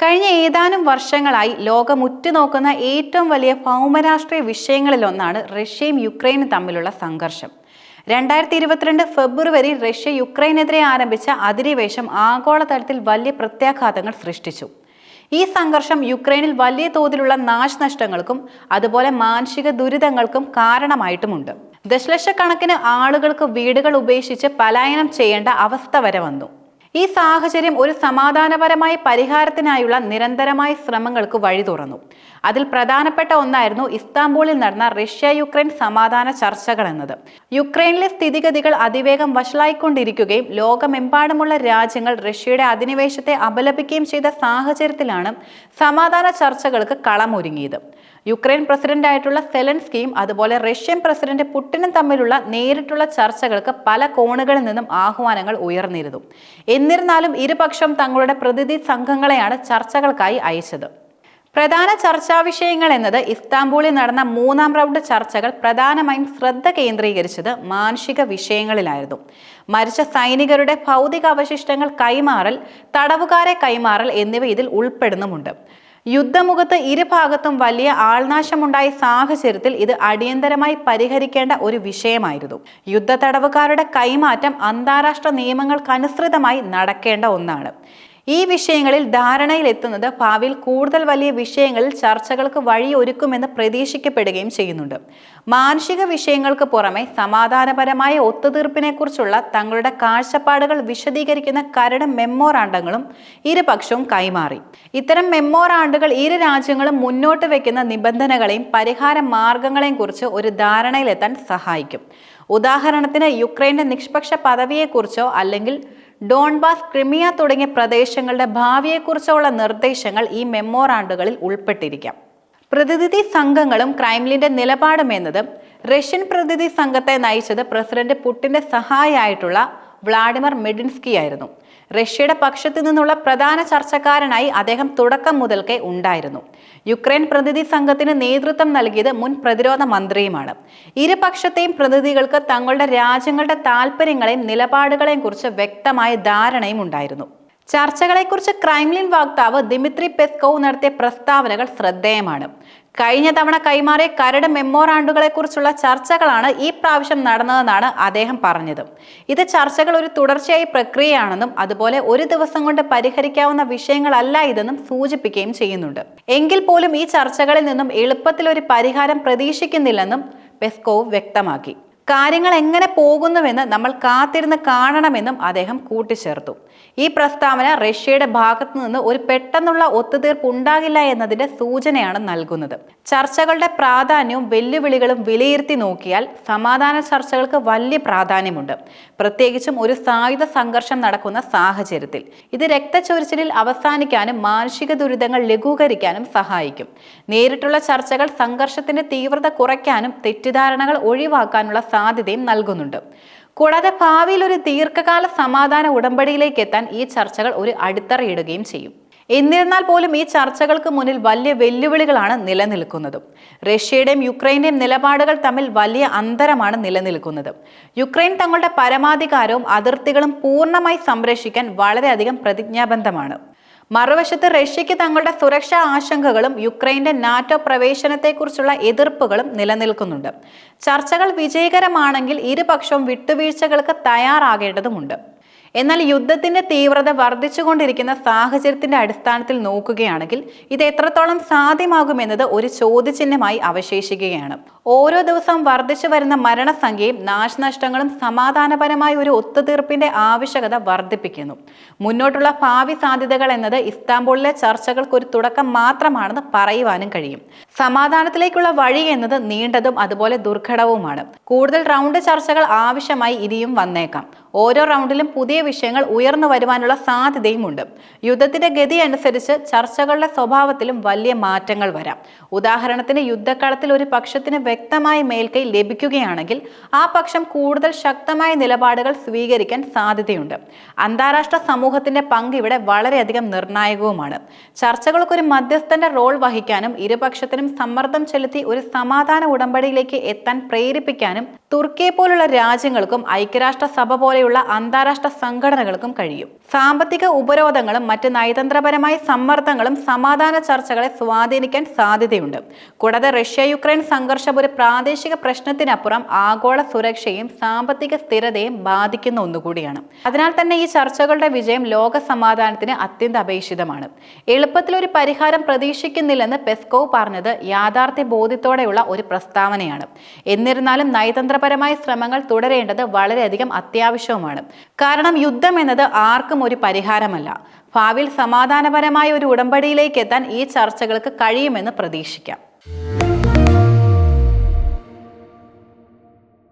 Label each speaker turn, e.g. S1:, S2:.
S1: കഴിഞ്ഞ ഏതാനും വർഷങ്ങളായി ലോകം ഉറ്റുനോക്കുന്ന ഏറ്റവും വലിയ ഭൗമരാഷ്ട്രീയ വിഷയങ്ങളിലൊന്നാണ് റഷ്യയും യുക്രൈനും തമ്മിലുള്ള സംഘർഷം. രണ്ടായിരത്തി ഇരുപത്തിരണ്ട് ഫെബ്രുവരി റഷ്യ യുക്രൈനെതിരെ ആരംഭിച്ച അധിനിവേശം ആഗോളതലത്തിൽ വലിയ പ്രത്യാഘാതങ്ങൾ സൃഷ്ടിച്ചു. ഈ സംഘർഷം യുക്രൈനിൽ വലിയ തോതിലുള്ള നാശനഷ്ടങ്ങൾക്കും അതുപോലെ മാനസിക ദുരിതങ്ങൾക്കും കാരണമായിട്ടുമുണ്ട്. ദശലക്ഷക്കണക്കിന് ആളുകൾക്ക് വീടുകൾ ഉപേക്ഷിച്ച് പലായനം ചെയ്യേണ്ട അവസ്ഥ വരെ വന്നു. ഈ സാഹചര്യം ഒരു സമാധാനപരമായ പരിഹാരത്തിനായുള്ള നിരന്തരമായ ശ്രമങ്ങൾക്ക് വഴി തുറന്നു. അതിൽ പ്രധാനപ്പെട്ട ഒന്നായിരുന്നു ഇസ്താംബൂളിൽ നടന്ന റഷ്യ യുക്രൈൻ സമാധാന ചർച്ചകൾ എന്നത്. യുക്രൈനിലെ സ്ഥിതിഗതികൾ അതിവേഗം വഷളായിക്കൊണ്ടിരിക്കുകയും ലോകമെമ്പാടുമുള്ള രാജ്യങ്ങൾ റഷ്യയുടെ അധിനിവേശത്തെ അപലപിക്കുകയും ചെയ്ത സാഹചര്യത്തിലാണ് സമാധാന ചർച്ചകൾക്ക് കളമൊരുങ്ങിയത്. യുക്രൈൻ പ്രസിഡന്റായിട്ടുള്ള സെലൻസ്കിയും അതുപോലെ റഷ്യൻ പ്രസിഡന്റ് പുട്ടിനും തമ്മിലുള്ള നേരിട്ടുള്ള ചർച്ചകൾക്ക് പല കോണുകളിൽ നിന്നും ആഹ്വാനങ്ങൾ ഉയർന്നിരുന്നു. എന്നിരുന്നാലും ഇരുപക്ഷം തങ്ങളുടെ പ്രതിനിധി സംഘങ്ങളെയാണ് ചർച്ചകൾക്കായി അയച്ചത്. പ്രധാന ചർച്ചാ വിഷയങ്ങൾ എന്നത് ഇസ്താംബൂളിൽ നടന്ന മൂന്നാം റൗണ്ട് ചർച്ചകൾ പ്രധാനമായും ശ്രദ്ധ കേന്ദ്രീകരിച്ചത് മാനുഷിക വിഷയങ്ങളിലായിരുന്നു. മരിച്ച സൈനികരുടെ ഭൗതിക അവശിഷ്ടങ്ങൾ കൈമാറൽ തടവുകാരെ കൈമാറൽ എന്നിവ ഇതിൽ ഉൾപ്പെടുന്നുമുണ്ട്. യുദ്ധമുഖത്ത് ഇരുഭാഗത്തും വലിയ ആൾനാശമുണ്ടായ സാഹചര്യത്തിൽ ഇത് അടിയന്തരമായി പരിഹരിക്കേണ്ട ഒരു വിഷയമായിരുന്നു. യുദ്ധ തടവുകാരുടെ കൈമാറ്റം അന്താരാഷ്ട്ര നിയമങ്ങൾക്കനുസൃതമായി നടക്കേണ്ട ഒന്നാണ്. ഈ വിഷയങ്ങളിൽ ധാരണയിലെത്തുന്നത് ഭാവിയിൽ കൂടുതൽ വലിയ വിഷയങ്ങളിൽ ചർച്ചകൾക്ക് വഴിയൊരുക്കുമെന്ന് പ്രതീക്ഷിക്കപ്പെടുകയും ചെയ്യുന്നുണ്ട്. മാനുഷിക വിഷയങ്ങൾക്ക് പുറമെ സമാധാനപരമായ ഒത്തുതീർപ്പിനെക്കുറിച്ചുള്ള തങ്ങളുടെ കാഴ്ചപ്പാടുകൾ വിശദീകരിക്കുന്ന കരട് മെമ്മോറാണ്ടങ്ങളും ഇരുപക്ഷവും കൈമാറി. ഇത്തരം മെമ്മോറാണ്ടുകൾ ഇരു രാജ്യങ്ങളും മുന്നോട്ട് വയ്ക്കുന്ന നിബന്ധനകളെയും പരിഹാര മാർഗങ്ങളെയും കുറിച്ച് ഒരു ധാരണയിലെത്താൻ സഹായിക്കും. ഉദാഹരണത്തിന് യുക്രൈന്റെ നിഷ്പക്ഷ പദവിയെക്കുറിച്ചോ അല്ലെങ്കിൽ ഡോൺബാസ് ക്രിമിയ തുടങ്ങിയ പ്രദേശങ്ങളുടെ ഭാവിയെക്കുറിച്ചുള്ള നിർദ്ദേശങ്ങൾ ഈ മെമ്മോറാണ്ടുകളിൽ ഉൾപ്പെട്ടിരിക്കാം. പ്രതിനിധി സംഘങ്ങളും ക്രൈംലിന്റെ നിലപാടും എന്നതും റഷ്യൻ പ്രതിനിധി സംഘത്തെ നയിച്ചത് പ്രസിഡന്റ് പുട്ടിന്റെ സഹായിയായിട്ടുള്ള വ്ളാഡിമർ മെഡിൻസ്കി ആയിരുന്നു റഷ്യയുടെ പക്ഷത്തു നിന്നുള്ള പ്രധാന ചർച്ചക്കാരനായി അദ്ദേഹം തുടക്കം മുതൽക്കേ ഉണ്ടായിരുന്നു. യുക്രൈൻ പ്രതിനിധി സംഘത്തിന് നേതൃത്വം നൽകിയത് മുൻ പ്രതിരോധ മന്ത്രിയുമാണ്. ഇരുപക്ഷത്തെയും പ്രതിനിധികൾക്ക് തങ്ങളുടെ രാജ്യങ്ങളുടെ താല്പര്യങ്ങളെയും നിലപാടുകളെയും കുറിച്ച് വ്യക്തമായ ധാരണയും ഉണ്ടായിരുന്നു. ചർച്ചകളെക്കുറിച്ച് ക്രൈംലിൻ വക്താവ് ദിമിത്രി പെസ്കോവ് നടത്തിയ പ്രസ്താവനകൾ ശ്രദ്ധേയമാണ്. കഴിഞ്ഞ തവണ കൈമാറിയ കരട് മെമ്മോറാണ്ടുകളെക്കുറിച്ചുള്ള ചർച്ചകളാണ് ഈ പ്രാവശ്യം നടന്നതെന്നാണ് അദ്ദേഹം പറഞ്ഞത്. ഇത് ചർച്ചകൾ ഒരു തുടർച്ചയായ പ്രക്രിയയാണെന്നും അതുപോലെ ഒരു ദിവസം കൊണ്ട് പരിഹരിക്കാവുന്ന വിഷയങ്ങളല്ല ഇതെന്നും സൂചിപ്പിക്കുകയും ചെയ്യുന്നുണ്ട്. എങ്കിൽ പോലും ഈ ചർച്ചകളിൽ നിന്നും എളുപ്പത്തിൽ ഒരു പരിഹാരം പ്രതീക്ഷിക്കുന്നില്ലെന്നും പെസ്കോവ് വ്യക്തമാക്കി. കാര്യങ്ങൾ എങ്ങനെ പോകുന്നുവെന്ന് നമ്മൾ കാത്തിരുന്ന് കാണണമെന്നും അദ്ദേഹം കൂട്ടിച്ചേർത്തു. ഈ പ്രസ്താവന റഷ്യയുടെ ഭാഗത്തു നിന്ന് ഒരു പെട്ടെന്നുള്ള ഒത്തുതീർപ്പ് ഉണ്ടാകില്ല എന്നതിന്റെ സൂചനയാണ് നൽകുന്നത്. ചർച്ചകളുടെ പ്രാധാന്യവും വെല്ലുവിളികളും വിലയിരുത്തി നോക്കിയാൽ സമാധാന ചർച്ചകൾക്ക് വലിയ പ്രാധാന്യമുണ്ട്. പ്രത്യേകിച്ചും ഒരു സായുധ സംഘർഷം നടക്കുന്ന സാഹചര്യത്തിൽ. ഇത് രക്തച്ചൊരിച്ചിലിൽ അവസാനിക്കാനും മാനുഷിക ദുരിതങ്ങൾ ലഘൂകരിക്കാനും സഹായിക്കും. നേരിട്ടുള്ള ചർച്ചകൾ സംഘർഷത്തിന്റെ തീവ്രത കുറയ്ക്കാനും തെറ്റിദ്ധാരണകൾ ഒഴിവാക്കാനുള്ള സാധ്യതയും നൽകുന്നുണ്ട്. കൂടാതെ ഭാവിയിൽ ഒരു ദീർഘകാല സമാധാന ഉടമ്പടിയിലേക്ക് എത്താൻ ഈ ചർച്ചകൾ ഒരു അടിത്തറയിടുകയും ചെയ്യും. എന്നിരുന്നാൽ പോലും ഈ ചർച്ചകൾക്ക് മുന്നിൽ വലിയ വെല്ലുവിളികളാണ് നിലനിൽക്കുന്നത്. റഷ്യയുടെയും യുക്രൈന്റെയും നിലപാടുകൾ തമ്മിൽ വലിയ അന്തരമാണ് നിലനിൽക്കുന്നത്. യുക്രൈൻ തങ്ങളുടെ പരമാധികാരവും അതിർത്തികളും പൂർണമായി സംരക്ഷിക്കാൻ വളരെയധികം പ്രതിജ്ഞാബദ്ധമാണ്. മറുവശത്ത് റഷ്യയ്ക്ക് തങ്ങളുടെ സുരക്ഷാ ആശങ്കകളും യുക്രൈന്റെ നാറ്റോ പ്രവേശനത്തെക്കുറിച്ചുള്ള എതിർപ്പുകളും നിലനിൽക്കുന്നുണ്ട്. ചർച്ചകൾ വിജയകരമാണെങ്കിൽ ഇരുപക്ഷവും വിട്ടുവീഴ്ചകൾക്ക് തയ്യാറാകേണ്ടതുമുണ്ട്. എന്നാൽ യുദ്ധത്തിന്റെ തീവ്രത വർദ്ധിച്ചുകൊണ്ടിരിക്കുന്ന സാഹചര്യത്തിന്റെ അടിസ്ഥാനത്തിൽ നോക്കുകയാണെങ്കിൽ ഇത് എത്രത്തോളം സാധ്യമാകുമെന്നത് ഒരു ചോദ്യചിഹ്നമായി അവശേഷിക്കുകയാണ്. ഓരോ ദിവസവും വർദ്ധിച്ചു വരുന്ന മരണസംഖ്യയും നാശനഷ്ടങ്ങളും സമാധാനപരമായ ഒരു ഒത്തുതീർപ്പിന്റെ ആവശ്യകത വർദ്ധിപ്പിക്കുന്നു. മുന്നോട്ടുള്ള ഭാവി സാധ്യതകൾ എന്നത് ഇസ്താംബൂളിലെ ചർച്ചകൾക്ക് ഒരു തുടക്കം മാത്രമാണെന്ന് പറയുവാനും കഴിയും. സമാധാനത്തിലേക്കുള്ള വഴി എന്നത് നീണ്ടതും അതുപോലെ ദുർഘടവുമാണ്. കൂടുതൽ റൗണ്ട് ചർച്ചകൾ ആവശ്യമായി ഇനിയും വന്നേക്കാം. ഓരോ റൗണ്ടിലും പുതിയ വിഷയങ്ങൾ ഉയർന്നു വരുവാനുള്ള സാധ്യതയുമുണ്ട്. യുദ്ധത്തിന്റെ ഗതി അനുസരിച്ച് ചർച്ചകളുടെ സ്വഭാവത്തിലും വലിയ മാറ്റങ്ങൾ വരാം. ഉദാഹരണത്തിന് യുദ്ധക്കളത്തിൽ ഒരു പക്ഷത്തിന് വ്യക്തമായ മേൽക്കൈ ലഭിക്കുകയാണെങ്കിൽ ആ പക്ഷം കൂടുതൽ ശക്തമായ നിലപാടുകൾ സ്വീകരിക്കാൻ സാധ്യതയുണ്ട്. അന്താരാഷ്ട്ര സമൂഹത്തിന്റെ പങ്ക് ഇവിടെ വളരെയധികം നിർണായകവുമാണ്. ചർച്ചകൾക്കൊരു മധ്യസ്ഥന്റെ റോൾ വഹിക്കാനും ഇരുപക്ഷത്തിനും സമ്മർദ്ദം ചെലുത്തി ഒരു സമാധാന ഉടമ്പടിയിലേക്ക് എത്താൻ പ്രേരിപ്പിക്കാനും തുർക്കിയെ പോലുള്ള രാജ്യങ്ങൾക്കും ഐക്യരാഷ്ട്ര സഭ പോലെയുള്ള അന്താരാഷ്ട്ര സംഘടനകൾക്കും കഴിയും. സാമ്പത്തിക ഉപരോധങ്ങളും മറ്റ് നയതന്ത്രപരമായ സമ്മർദ്ദങ്ങളും സമാധാന ചർച്ചകളെ സ്വാധീനിക്കാൻ സാധ്യതയുണ്ട്. കൂടാതെ റഷ്യ യുക്രൈൻ സംഘർഷം ഒരു പ്രാദേശിക പ്രശ്നത്തിനപ്പുറം ആഗോള സുരക്ഷയും സാമ്പത്തിക സ്ഥിരതയും ബാധിക്കുന്ന ഒന്നുകൂടിയാണ്. അതിനാൽ തന്നെ ഈ ചർച്ചകളുടെ വിജയം ലോക സമാധാനത്തിന് അത്യന്താപേക്ഷിതമാണ്. എളുപ്പത്തിൽ ഒരു പരിഹാരം പ്രതീക്ഷിക്കുന്നില്ലെന്ന് പെസ്കോവ് പറഞ്ഞത് യാഥാർത്ഥ്യ ബോധ്യത്തോടെയുള്ള ഒരു പ്രസ്താവനയാണ്. എന്നിരുന്നാലും നയതന്ത്രപരമായ ശ്രമങ്ങൾ തുടരേണ്ടത് വളരെയധികം അത്യാവശ്യവുമാണ്. കാരണം യുദ്ധം എന്നത് ആർക്കും ഒരു പരിഹാരമല്ല. ഭാവിയിൽ സമാധാനപരമായ ഒരു ഉടമ്പടിയിലേക്ക് എത്താൻ ഈ ചർച്ചകൾക്ക് കഴിയുമെന്ന് പ്രതീക്ഷിക്കാം.